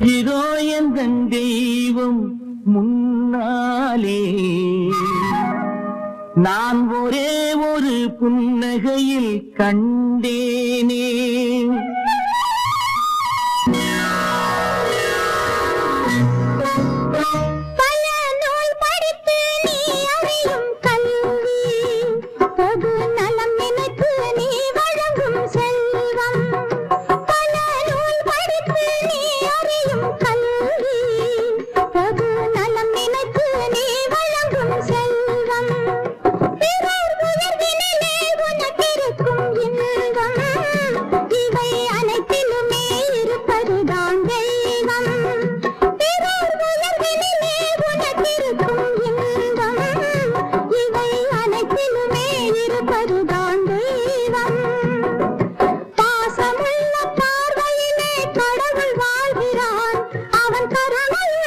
இதோ எந்த தெய்வம் முன்னாலே. நான் ஒரே ஒரு புன்னகையில் கண்டேனே. நூல் படித்து நீ அறியும் கல்வி. பாசமுள்ள பார்வையிலே கடவுள் வாழ்கிறான் அவன் கரமுள்ள